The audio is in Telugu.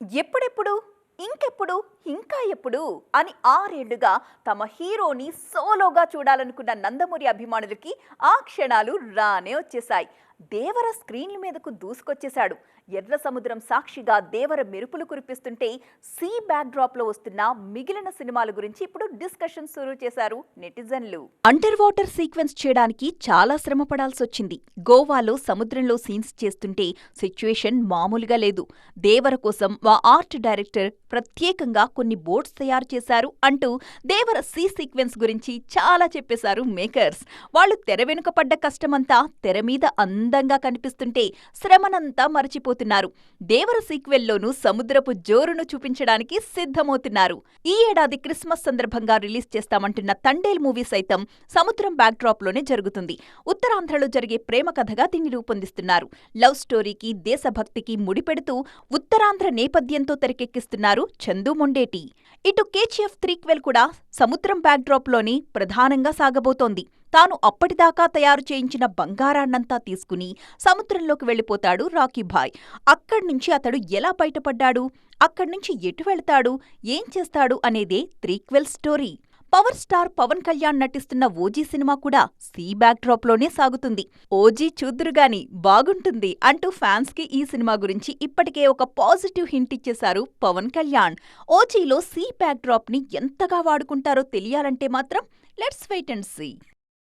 ఎప్పుడెప్పుడు? ఇంకెప్పుడు? ఇంకా ఎప్పుడు? అని ఆరేళ్ళుగా తమ హీరోని సోలోగా చూడాలనుకున్న నందమూరి అభిమానులకి ఆ క్షణాలు రానే వచ్చేశాయి. దేవర స్క్రీన్ల మీదకు దూసుకొచ్చేశాడు. ఎర్ర సముద్రం సాక్షిగా దేవర మెరుపులు కురిపిస్తుంటే సీ బ్యాక్డ్రాప్లో వస్తున్న మిగిలిన సినిమాల గురించి ఇప్పుడు డిస్కషన్ సురు చేశారు నెటిజన్లు. అండర్ వాటర్ సీక్వెన్స్ చేయడానికి చాలా శ్రమ పడాల్సొచ్చింది గోవాలో సముద్రంలో సీన్స్ చేస్తుంటే సిచ్యుయేషన్ మామూలుగా లేదు. దేవర కోసం మా ఆర్ట్ డైరెక్టర్ ప్రత్యేకంగా కొన్ని బోట్స్ తయారు చేశారు అంటూ దేవర సీ సీక్వెన్స్ గురించి చాలా చెప్పేశారు మేకర్స్. వాళ్ళు తెర వెనుక పడ్డ కష్టమంతా తెర మీద అందంగా కనిపిస్తుంటే శ్రమనంతా మరచిపోతున్నారు. దేవర సీక్వెల్లోనూ సముద్రపు జోరును చూపించడానికి సిద్ధమవుతున్నారు. ఈ ఏడాది క్రిస్మస్ సందర్భంగా రిలీజ్ చేస్తామంటున్న తండేల్ మూవీ సైతం సముద్రం బ్యాక్డ్రాప్లోనే జరుగుతుంది. ఉత్తరాంధ్రలో జరిగే ప్రేమ కథగా దీన్ని రూపొందిస్తున్నారు. లవ్ స్టోరీకి దేశభక్తికి ముడిపెడుతూ ఉత్తరాంధ్ర నేపథ్యంతో తెరకెక్కిస్తున్నారు చందు మొండేటి. ఇటు కేజీఎఫ్ త్రీక్వెల్ కూడా సముద్రం బ్యాక్డ్రాప్లోనే ప్రధానంగా సాగబోతోంది. తాను అప్పటిదాకా తయారు చేయించిన బంగారాన్నంతా తీసుకుని సముద్రంలోకి వెళ్ళిపోతాడు రాకీభాయ్ అక్కడ్నుంచి అతడు ఎలా బయటపడ్డాడు? అక్కడ్నుంచి ఎటు వెళతాడు? ఏం చేస్తాడు? అనేదే threequel story. Power star Pawan Kalyan నటిస్తున్న ఓజీ సినిమా కూడా సీ బ్యాక్ డ్రాప్లోనే సాగుతుంది. ఓజీ చూద్దురుగాని బాగుంటుంది అంటూ ఫ్యాన్స్కి ఈ సినిమా గురించి ఇప్పటికే ఒక పాజిటివ్ హింట్ ఇచ్చేశారు పవన్ కళ్యాణ్. ఓజీలో సీ బ్యాక్ డ్రాప్ని ఎంతగా వాడుకుంటారో తెలియాలంటే మాత్రం లెట్స్ వెయిట్ అండ్ సీ.